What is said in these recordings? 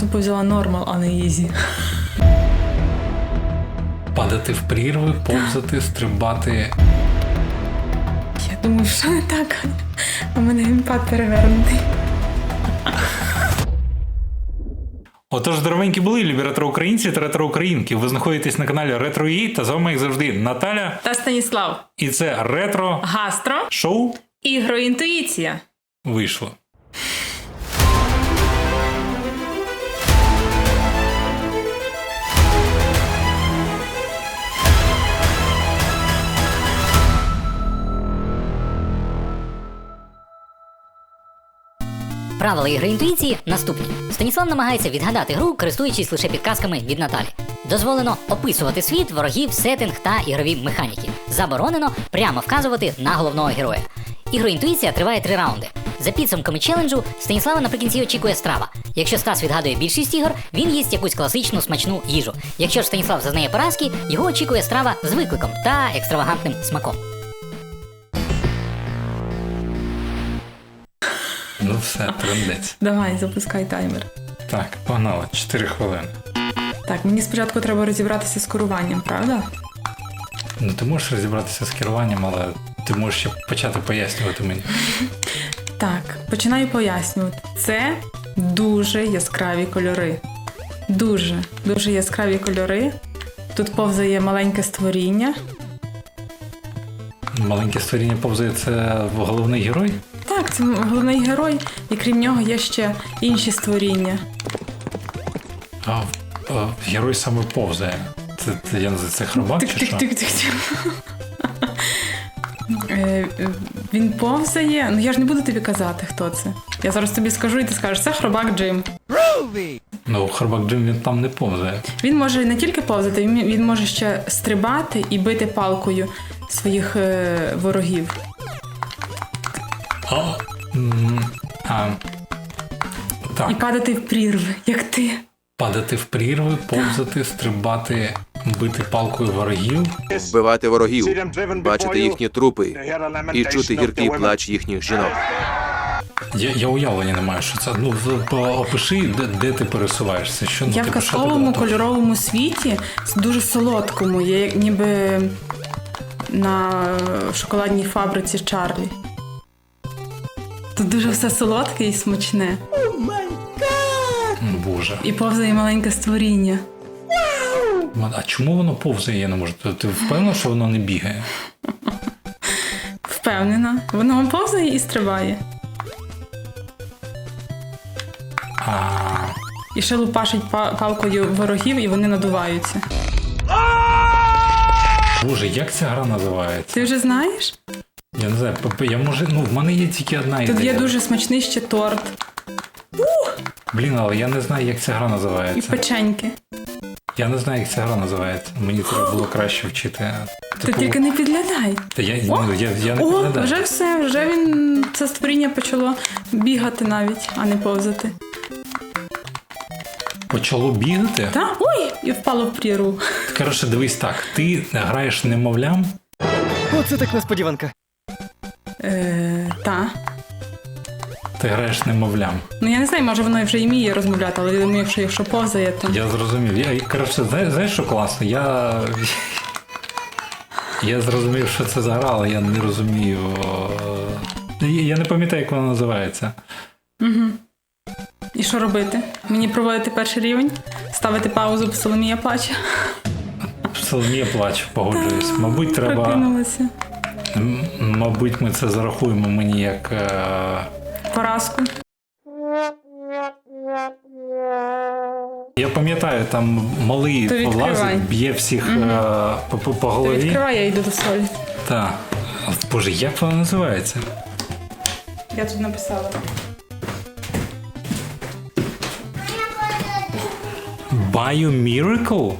тупо взяла нормал, а не ізі. Падати в прірви, повзати, стрибати. Я думаю, що не так? У мене геймпад перевернутий. Отож, здоровенькі були, любі ретро-українці та ретро-українки. Ви знаходитесь на каналі Ретро.ІІ та з вами, як завжди, Наталя. Та Станіслав. І це ретро Гастро. шоу Ігроінтуїція. вийшло. Правила ігри інтуїції наступні. Станіслав намагається відгадати гру, користуючись лише підказками від Наталі. Дозволено описувати світ, ворогів, сеттинг та ігрові механіки. Заборонено прямо вказувати на головного героя. Ігроінтуїція триває три раунди. За підсумками челенджу Станіслава наприкінці очікує страва. Якщо Стас відгадує більшість ігор, він їсть якусь класичну смачну їжу. Якщо ж Станіслав зазнає поразки, його очікує страва з викликом та екстравагантним смаком. Ну все, трендець. Давай, запускай таймер. Так, погнали, 4 хвилини. Так, мені спочатку треба розібратися з керуванням, правда? Ну ти можеш розібратися з керуванням, але ти можеш ще почати пояснювати мені. Так, починаю пояснювати. Це дуже яскраві кольори. Дуже, дуже яскраві кольори. Тут повзає маленьке створіння. Маленьке створіння повзає це головний герой. Так, це головний герой, і крім нього є ще інші створіння. А, а герой саме повзає. Це, це я не знаю, це хробак чи що? Тик-тик-тик-тик. Е, е, Він повзає. Ну я ж не буду тобі казати, хто це. Я зараз тобі скажу, і ти скажеш, це хробак Джим. Ну, хробак Джим він там не повзає. Він може не тільки повзати, він, він може ще стрибати і бити палкою своїх е, ворогів. А, м, а, І так, падати в прірви, як ти. падати в прірви, повзати, стрибати, бити палкою ворогів. вбивати ворогів, бачити їхні трупи і чути гіркий плач їхніх жінок. Я, я уявлення не маю, що це. Ну, в- по- опиши, де, де ти пересуваєшся. Що, ну, Я в типу, що ти казковому кольоровому світі, с- дуже солодкому, я як ніби на шоколадній фабриці Чарлі. Тут дуже все солодке і смачне. М, Боже. І повзає маленьке створіння. А чому воно повзає? Я не можу. Ти- Ти впевнена, що воно не бігає? Впевнена. Воно повзає і стрибає. А, І ще лупашить палкою ворогів, і вони надуваються. Боже, як ця гра називається? Ти вже знаєш? Я не знаю, я може, ну в мене є тільки одна Тут є дуже смачний ще торт Блін, але я не знаю, як ця гра називається. і печеньки. Я не знаю, як ця гра називається. Мені треба було краще вчити. Ти тільки не підглядай. Та я, ну, я, я не О, пам'ятаю. вже все, вже він це створіння почало бігати навіть, а не повзати. Почало бігати. Та ой, і впало в прірву. Коротше, дивись так, ти граєш немовлям, Оце так несподіванка. Е, та. ти граєш немовлям. Ну я не знаю, може воно вже і вміє розмовляти, але я думаю, якщо, якщо повзає, то. Я зрозумів. Я, коротше, знаєш, знаєш, що класно? Я. Я зрозумів, що це за гра, але я не розумію. е, Я я не пам'ятаю, як вона називається. І що робити? Мені проводити перший рівень, ставити паузу, бо Соломія плаче. Соломія плач, погоджуюсь. Мабуть, треба. Прокинулася. Мабуть, ми це зарахуємо мені як. е, Поразку. Я пам'ятаю, там малий влазить, б'є всіх е, по, по, по Ти голові. відкривай, я йду до солі. Так. Боже, як вона називається? Я тут написала. Biomiracle?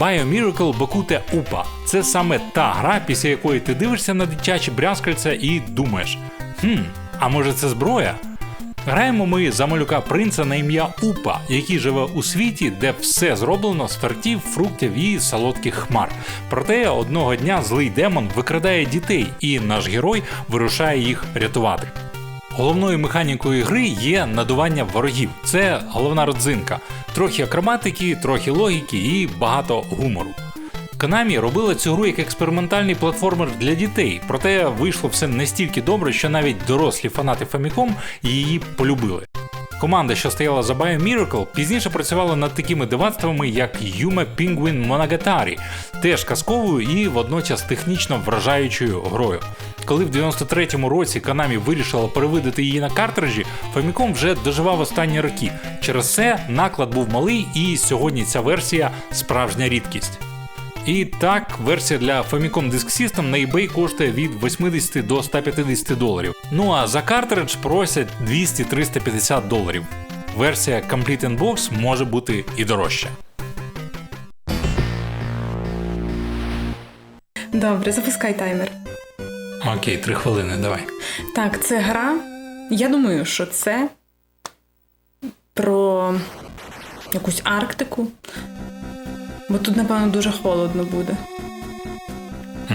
Biomiracle Бакуте Упа. Це саме та гра, після якої ти дивишся на дитячі брязкальця і думаєш: хм, а може це зброя? Граємо ми за малюка принца на ім'я Упа, який живе у світі, де все зроблено з фертів, фруктів і солодких хмар. Проте одного дня злий демон викрадає дітей, і наш герой вирушає їх рятувати. Головною механікою гри є надування ворогів. Це головна родзинка. Трохи акроматики, трохи логіки і багато гумору. Konami робила цю гру як експериментальний платформер для дітей, проте вийшло все настільки добре, що навіть дорослі фанати Famicom її полюбили. Команда, що стояла за Bio Miracle, пізніше працювала над такими дивацтвами, як Yume Penguin Monogatari, теж казковою і водночас технічно вражаючою грою. Коли в 93-му році Konami вирішила перевидати її на картриджі, Famicom вже доживав останні роки. Через це наклад був малий, і сьогодні ця версія справжня рідкість. І так, версія для Famicom Disk System на eBay коштує від 80 до 150 доларів. Ну а за картридж просять 200-350 доларів. Версія Complete in Box може бути і дорожча. Добре, запускай таймер. Окей, три хвилини, давай. Так, це гра. Я думаю, що це про якусь Арктику. Бо тут, напевно, дуже холодно буде.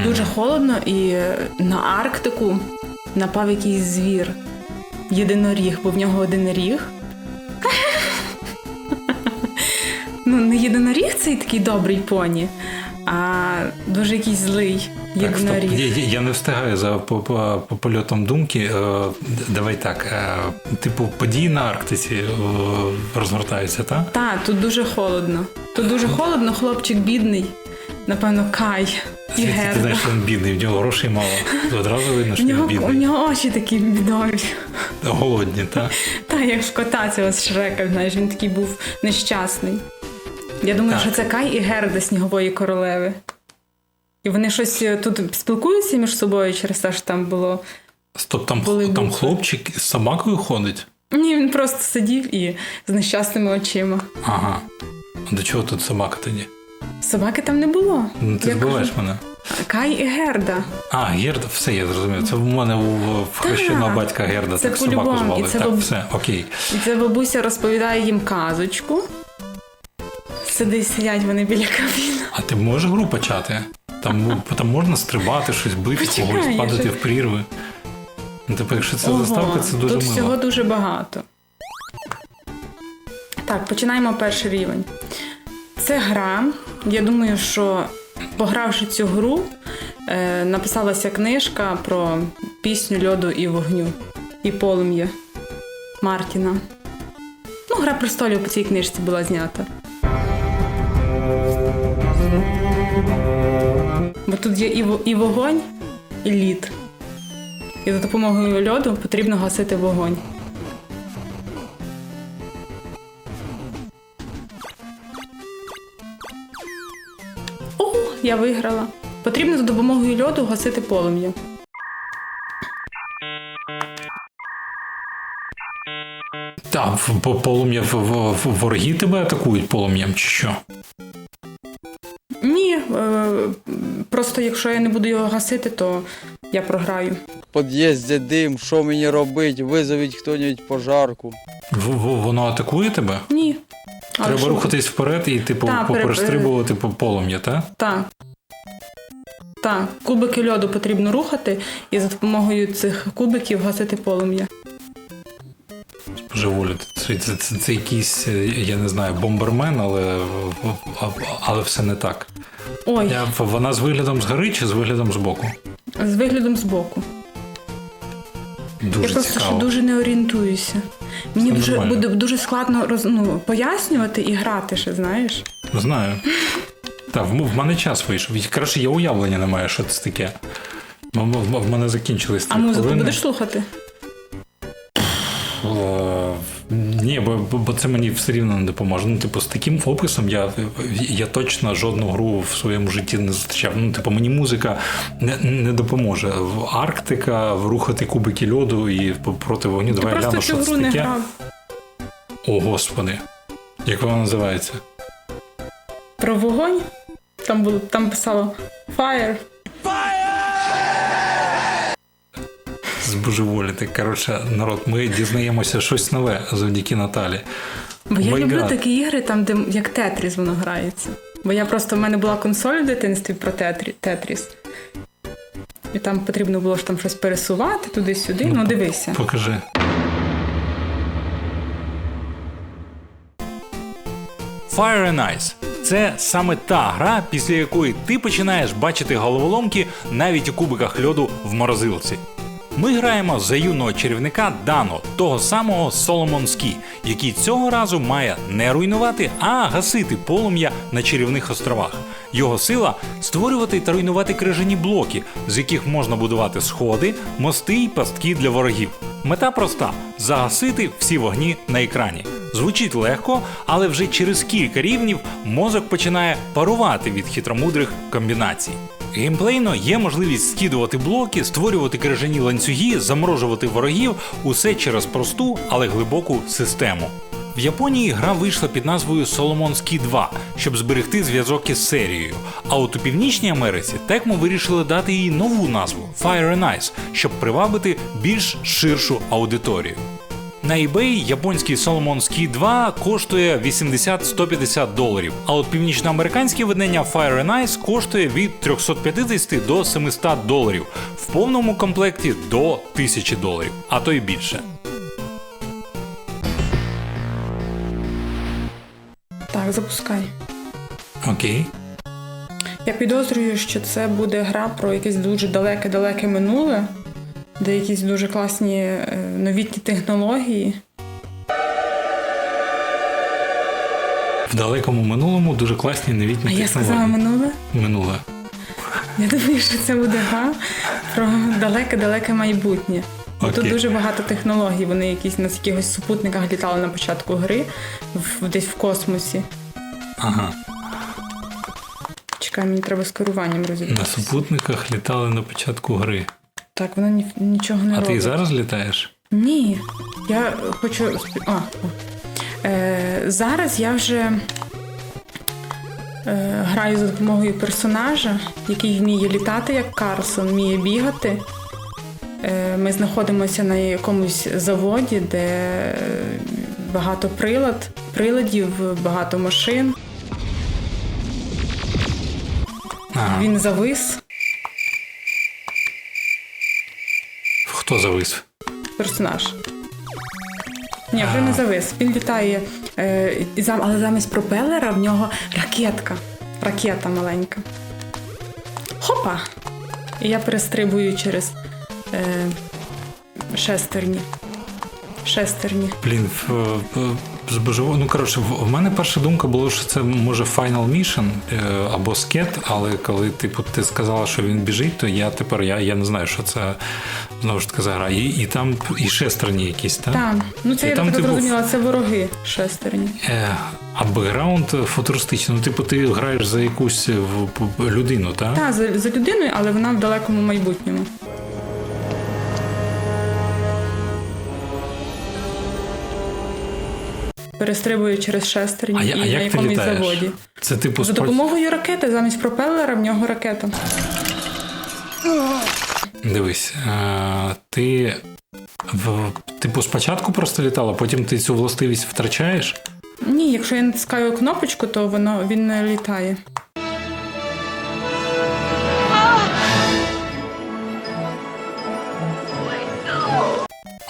Дуже холодно, і на Арктику напав якийсь звір. Єдиноріг, бо в нього один ріг. Ну, не єдиноріг цей такий добрий поні, а дуже якийсь злий Так, стоп. Я, я- не встигаю за по, по, по польотом думки. Е, давай так. Е, типу, події на Арктиці е, розгортаються, так? Так, тут дуже холодно. Тут дуже холодно, хлопчик бідний. Напевно, Кай і Звідки ти знаєш, що він бідний, в нього грошей мало. Одразу видно, що він нього, у нього очі такі бідові. Голодні, так? Та як в кота цього з Шрека, знаєш, він такий був нещасний. Я думаю, Так. що це Кай і Герда снігової королеви. І вони щось е, тут спілкуються між собою через те, що там було. Стоп, там, Були там букви. хлопчик з собакою ходить? Ні, він просто сидів і з нещасними очима. Ага. До чого тут собака тоді? Собаки там не було. Ну, ти збиваєш мене. Кай і Герда. А, Герда, все, я зрозумів. Це в мене в хрещеного батька Герда, це так собаку по-любому, і це Так, бабу- все, окей. І це бабуся розповідає їм казочку. Сиди, сидять вони біля кабіни. А ти можеш гру почати? Там, там можна стрибати, щось бити Почекай, когось, падати в прірви. Ну, типу, якщо це Ого, заставка, це дуже Тут мило. всього дуже багато. Так, починаємо перший рівень. Це гра. Я думаю, що погравши цю гру, е, написалася книжка про пісню льоду і вогню і полум'я Мартіна. Ну, гра престолів по цій книжці була знята. Бо тут є і, вогонь, і лід. І за допомогою льоду потрібно гасити вогонь. О, я виграла. Потрібно за допомогою льоду гасити полум'я. Та, в- полум'я в- в- в- вороги тебе атакують полум'ям чи що? Ні, е, просто якщо я не буду його гасити, то я програю. В під'їзді дим, що мені робить? Визовіть хто-небудь пожарку. В- в- Воно атакує тебе? Ні. Але Треба що- рухатись вперед і типу Та, пере- поперестрибувати по полум'я, так? Так. Так, кубики льоду потрібно рухати і за допомогою цих кубиків гасити полум'я. Божеволі. Це, це, це, це якийсь, е, я не знаю, бомбермен, але, а- але все не так. Ой, Я, вона з виглядом згори чи з виглядом збоку? з виглядом збоку. Дуже я просто цікаво. ще дуже не орієнтуюся. Мені Це дуже нормально. буде дуже складно роз, ну, пояснювати і грати ще, знаєш. Знаю. Так, в, в мене час вийшов. Краще, я уявлення не маю, що це таке. В, в, в мене закінчились А музику хвилини. будеш слухати? Е, Ні, бо, бо- бо це мені все рівно не допоможе. Ну, типу, з таким описом я, я точно жодну гру в своєму житті не зустрічав. Ну, типу, мені музика не, не допоможе. В Арктика, в рухати кубики льоду і проти вогню. Ти Давай просто гляну, що це таке. грав. О, господи. Як вона називається? Про вогонь? Там було там писало Fire. З збожеволіти. Коротше, народ, ми дізнаємося щось нове завдяки Наталі. Бо я My люблю God. такі ігри, там, де як Тетріс воно грається. Бо я просто в мене була консоль в дитинстві про Тетріс. І там потрібно було ж там щось пересувати туди-сюди. Ну, дивися. Покажи. Fire and Ice – це саме та гра, після якої ти починаєш бачити головоломки навіть у кубиках льоду в морозилці. Ми граємо за юного чарівника Дано, того самого Соломон Скі, який цього разу має не руйнувати, а гасити полум'я на чарівних островах. Його сила створювати та руйнувати крижані блоки, з яких можна будувати сходи, мости й пастки для ворогів. Мета проста загасити всі вогні на екрані. Звучить легко, але вже через кілька рівнів мозок починає парувати від хитромудрих комбінацій. Геймплейно є можливість скидувати блоки, створювати крижані ланцюги, заморожувати ворогів усе через просту, але глибоку систему. В Японії гра вийшла під назвою Ski 2, щоб зберегти зв'язок із серією. А от у Північній Америці Tecmo вирішили дати їй нову назву Fire and Ice, щоб привабити більш ширшу аудиторію. На eBay японський Solomon Ski 2 коштує 80-150 доларів, а от північноамериканське видання Fire and Ice коштує від 350 до 700 доларів, в повному комплекті до 1000 доларів, а то й більше. Так, запускай. Окей. Я підозрюю, що це буде гра про якесь дуже далеке-далеке минуле, де якісь дуже класні е, новітні технології. В далекому минулому дуже класні новітні А я сказала минуле. Минуле. Я думаю, що це буде гра про далеке-далеке майбутнє. Бо Тут дуже багато технологій. Вони якісь на якихось супутниках літали на початку гри, в, десь в космосі. Ага. Чекай, мені треба з керуванням На супутниках літали на початку гри. Так, воно ні, нічого не А робить. ти зараз літаєш? Ні, я хочу. А, е, зараз я вже е, граю за допомогою персонажа, який вміє літати як Карлсон, вміє бігати. Е, ми знаходимося на якомусь заводі, де багато прилад, приладів, багато машин. Ага. Він завис. Хто завис? персонаж. Ні, вже не завис. Він літає, е, і зам- але замість пропелера в нього ракетка. Ракета маленька. Хопа! І я перестрибую через е, шестерні. Шестерні. Блін, в, в, збожево... Ну, коротше, в, мене перша думка була, що це може Final Mission е, або скет, але коли типу, ти сказала, що він біжить, то я тепер я, я не знаю, що це знову ж таки за гра. І, і там і шестерні якісь, так? Там. Ну це І я там, так типу, це вороги шестерні. Е, а бекграунд футуристичний. Ну, типу, ти граєш за якусь людину, так? Так, за, за людиною, але вона в далекому майбутньому. Перестрибує через шестерні А, і а на якомусь заводі. Це типу За допомогою ракети замість пропелера в нього ракета. Дивись, е, ти в, типу спочатку просто літала, потім ти цю властивість втрачаєш. Ні, якщо я натискаю кнопочку, то воно він не літає.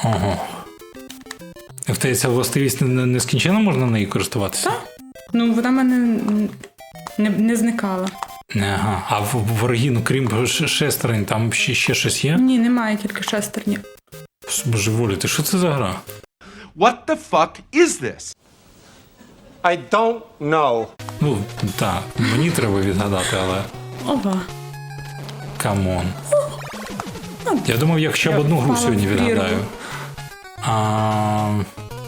Ого. В тебе ця властивість не- не- нескінченно можна нею користуватися? Так. Ну, вона в мене не, не зникала. Ага. А в в ну крім шестерень, там ще, ще щось є? Ні, немає тільки шестерні. Божеволі, ти що це за гра? What the fuck is this? I don't know. Ну, так, мені треба відгадати, але Ова. камон. Я думав, я хоча б одну гру сьогодні відгадаю. А,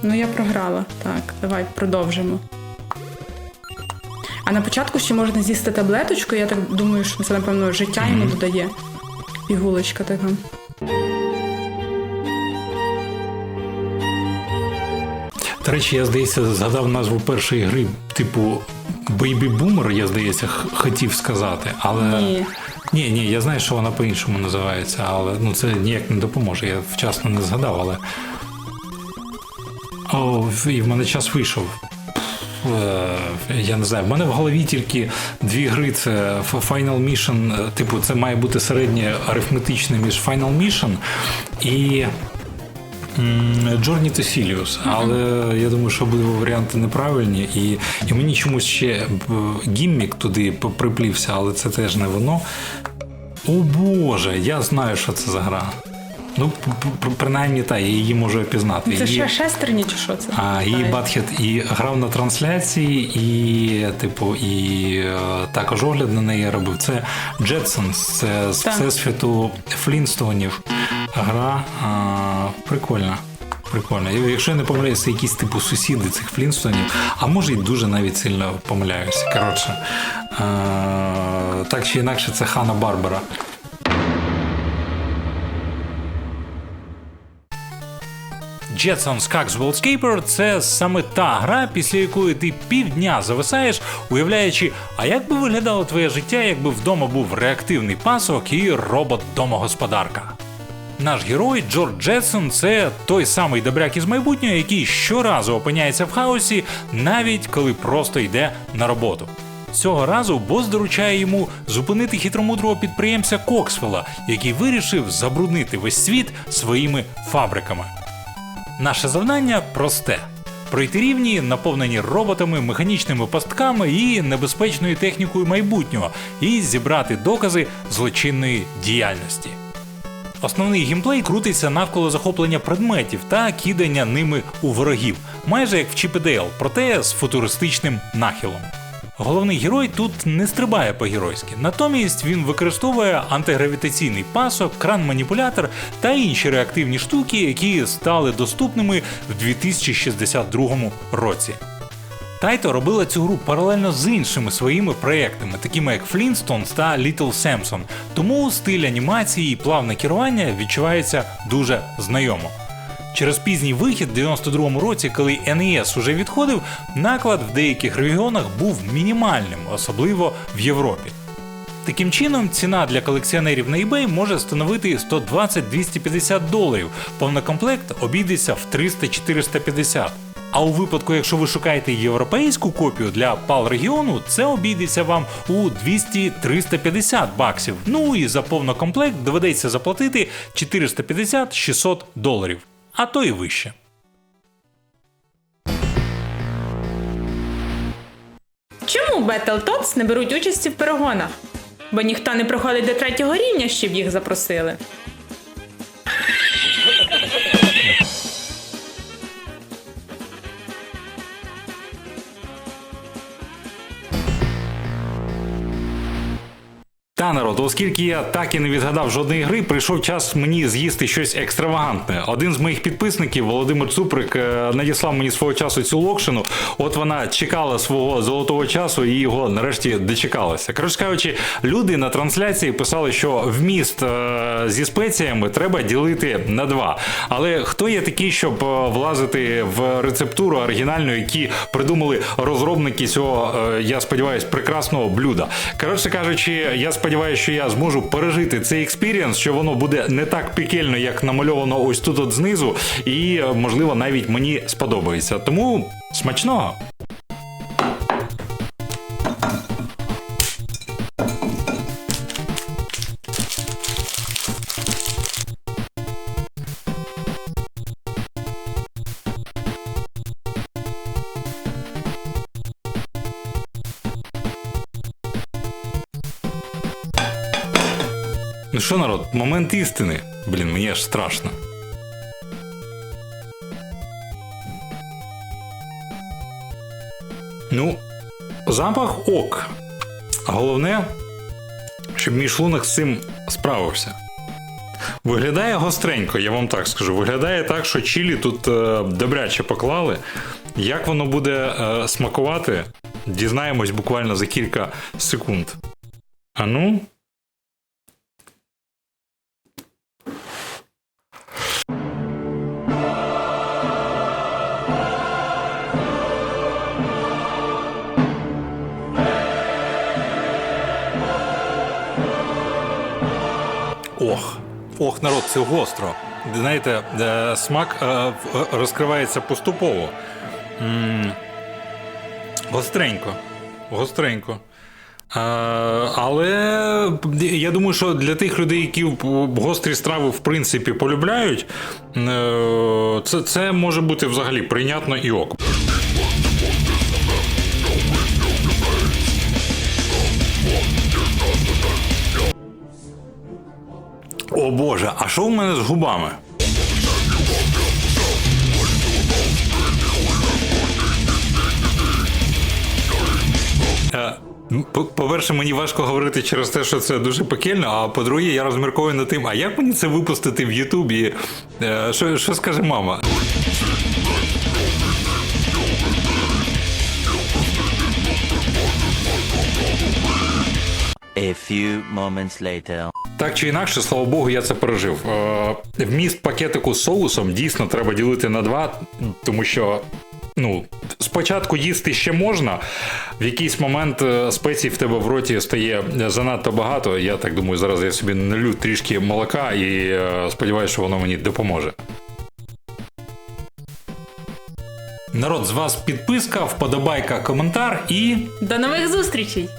Ну, я програла. Так, давай продовжимо. А на початку ще можна з'їсти таблеточку, я так думаю, що це, напевно, життя йому додає. Пігулочка така. До речі, я здається, згадав назву першої гри, типу Baby Boomer, я здається, хотів сказати, але Ні. Ні, ні, я знаю, що вона по-іншому називається, але ну це ніяк не допоможе. Я вчасно не згадав, але. О, і в мене час вийшов. Е, Я не знаю, в мене в голові тільки дві гри: це Final Mission, е, типу, це має бути середнє арифметичне між Final Mission і to Silius. Але я думаю, що обидва варіанти неправильні, і, і мені чомусь ще гіммік туди приплівся, але це теж не воно. О Боже, я знаю, що це за гра. Ну, принаймні та, я її можу опізнати. Це ще шестерні чи що це? а, Так. Батхет і грав на трансляції, і, типу, і е, також огляд на неї робив. Це Jetsons, це з всесвіту Флінстонів. Гра а, прикольна. Прикольно. Якщо я не помиляюся, якісь типу сусіди цих Флінстонів, а може і дуже навіть сильно помиляюся. Коротше, е, так чи інакше, це Хана Барбара. Jetsons Cax Worldscaper – це саме та гра, після якої ти півдня зависаєш, уявляючи, а як би виглядало твоє життя, якби вдома був реактивний пасок і робот-домогосподарка. Наш герой Джордж Джетсон це той самий добряк із майбутнього, який щоразу опиняється в хаосі, навіть коли просто йде на роботу. Цього разу бос доручає йому зупинити хитромудрого підприємця Коксвелла, який вирішив забруднити весь світ своїми фабриками. Наше завдання просте: пройти рівні, наповнені роботами, механічними пастками і небезпечною технікою майбутнього, і зібрати докази злочинної діяльності. Основний геймплей крутиться навколо захоплення предметів та кидання ними у ворогів, майже як в and проте з футуристичним нахилом. Головний герой тут не стрибає по-геройськи, натомість він використовує антигравітаційний пасок, кран-маніпулятор та інші реактивні штуки, які стали доступними в 2062 році. Тайто робила цю гру паралельно з іншими своїми проектами, такими як Flintstones та Little Samson, тому стиль анімації і плавне керування відчувається дуже знайомо. Через пізній вихід в 92-му році, коли NES уже відходив, наклад в деяких регіонах був мінімальним, особливо в Європі. Таким чином, ціна для колекціонерів на eBay може становити 120-250 доларів, повнокомплект обійдеться в 300-450. А у випадку, якщо ви шукаєте європейську копію для PAL регіону, це обійдеться вам у 200-350 баксів. Ну і за повнокомплект доведеться заплатити 450-600 доларів, а то і вище. Чому Battletoads не беруть участі в перегонах? Бо ніхто не проходить до третього рівня, щоб їх запросили. Та народ, оскільки я так і не відгадав жодної гри, прийшов час мені з'їсти щось екстравагантне. Один з моїх підписників, Володимир Цуприк, е, надіслав мені свого часу цю локшину. От вона чекала свого золотого часу і його нарешті дочекалася. Коротше кажучи, люди на трансляції писали, що вміст е, зі спеціями треба ділити на два. Але хто є такий, щоб е, влазити в рецептуру оригінальну, які придумали розробники цього, я сподіваюся, прекрасного блюда. Коротше кажучи, я сподіваюся, що я зможу пережити цей експірієнс, що воно буде не так пікельно, як намальовано ось тут от знизу, і е, можливо навіть мені сподобається. Тому смачного! Ну що, народ, момент істини. Блін, мені аж страшно. Ну, запах ок. Головне, щоб мій шлунок з цим справився. Виглядає гостренько, я вам так скажу. Виглядає так, що чилі тут е, добряче поклали. Як воно буде е, смакувати, дізнаємось буквально за кілька секунд. А ну. Ох, народ, це гостро. Знаєте, е, смак е, розкривається поступово. Гостренько. Гостренько. Е, але я думаю, що для тих людей, які гострі страви в принципі полюбляють, це, це може бути взагалі прийнятно і ок. О Боже, а що в мене з губами? Е, по- По-перше, мені важко говорити через те, що це дуже пекельно. А по-друге, я розмірковую над тим, а як мені це випустити в Ютубі? Е, Що, що скаже мама? A few moments later. Так чи інакше, слава Богу, я це пережив. Е, Вміст пакетику з соусом дійсно треба ділити на два, тому що. Ну, спочатку їсти ще можна, в якийсь момент е, спецій в тебе в роті стає занадто багато. Я так думаю, зараз я собі налю трішки молока і е, сподіваюся, що воно мені допоможе. Народ, з вас підписка, вподобайка, коментар і До нових зустрічей!